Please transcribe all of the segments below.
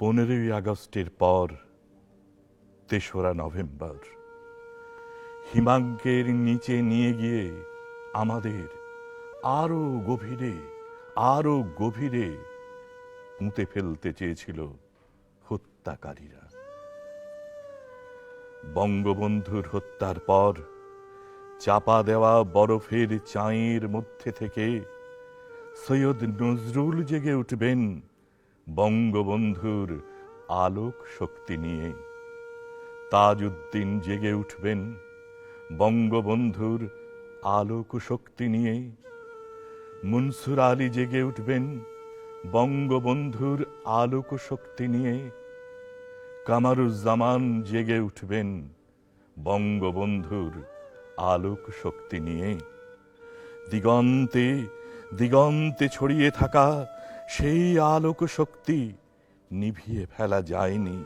পনেরোই আগস্টের পর তেসরা নভেম্বর, হিমাঙ্কের নিচে নিয়ে গিয়ে আমাদের আরও গভীরে আরও গভীরে পুঁতে ফেলতে চেয়েছিল হত্যাকারীরা। বঙ্গবন্ধুর হত্যার পর চাপা দেওয়া বরফের চাঁয়ের মধ্যে থেকে সৈয়দ নজরুল জেগে উঠবেন বঙ্গবন্ধুর আলোক শক্তি নিয়ে। তাজউদ্দিন জেগে উঠবেন বঙ্গবন্ধুর আলোক শক্তি নিয়ে। মুনসুর আলী জেগে উঠবেন বঙ্গবন্ধুর আলোক শক্তি নিয়ে। কামারুজ্জামান জেগে উঠবেন বঙ্গবন্ধুর আলোক শক্তি নিয়ে। দিগন্তে দিগন্তে ছড়িয়ে থাকা সেই আলোক শক্তি নিভিয়ে ফেলা যায়নি।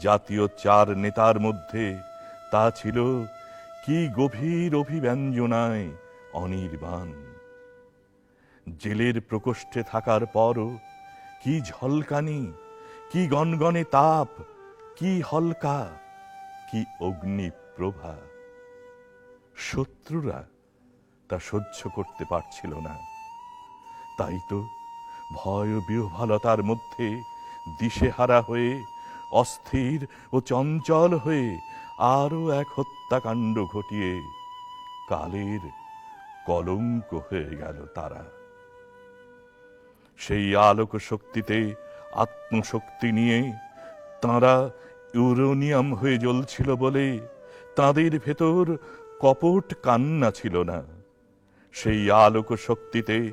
জাতীয় চার নেতার মধ্যে তা ছিল কি গভীর অভিব্যঞ্জনায় অনির্বাণ। জেলের প্রকোষ্ঠে থাকার পরও কি ঝলকানি, কি গনগনে তাপ, কি হলকা, কি অগ্নিপ্রভা। শত্রুরা তা সহ্য করতে পারছিল না। তাই তো ভয় ও বিহ্বলতার মধ্যে দিশেহারা হয়ে, অস্থির ও চঞ্চল হয়ে আরও এক হত্যাকাণ্ড ঘটিয়ে কালের কলঙ্ক হয়ে গেল তারা। সেই আলোক শক্তিতে আত্মশক্তি নিয়ে তাঁরা ইউরোনিয়াম হয়ে জ্বলছিল বলে তাদের ভেতর কপট কান্না ছিল না। সেই আলোক শক্তিতে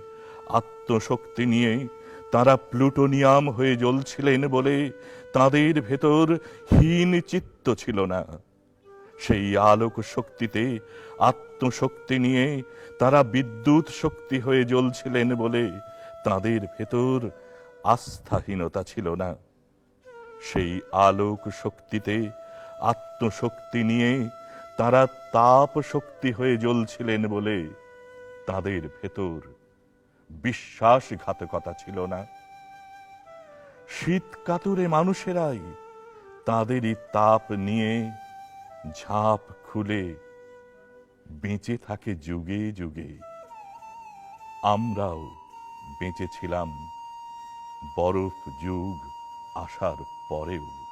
আত্মশক্তি নিয়ে তারা প্লুটোনিয়াম হয়ে জ্বলছিলেন বলে তাদের ভেতর হীন চিত্ত ছিল না। সেই আলোক শক্তিতে আত্মশক্তি নিয়ে তারা বিদ্যুৎ শক্তি হয়ে জ্বলছিলেন বলে তাদের ভেতর আস্থাহীনতা ছিল না। সেই আলোক শক্তিতে আত্মশক্তি নিয়ে তারা তাপ শক্তি হয়ে জ্বলছিলেন বলে তাদের ভেতর বিশ্বাসঘাতকতা ছিল না। শীত কাতুরে মানুষেরাই তাদেরই তাপ নিয়ে ঝাঁপ খুলে বেঁচে থাকে যুগে যুগে। আমরাও বেঁচেছিলাম বরফ যুগ আসার পরেও।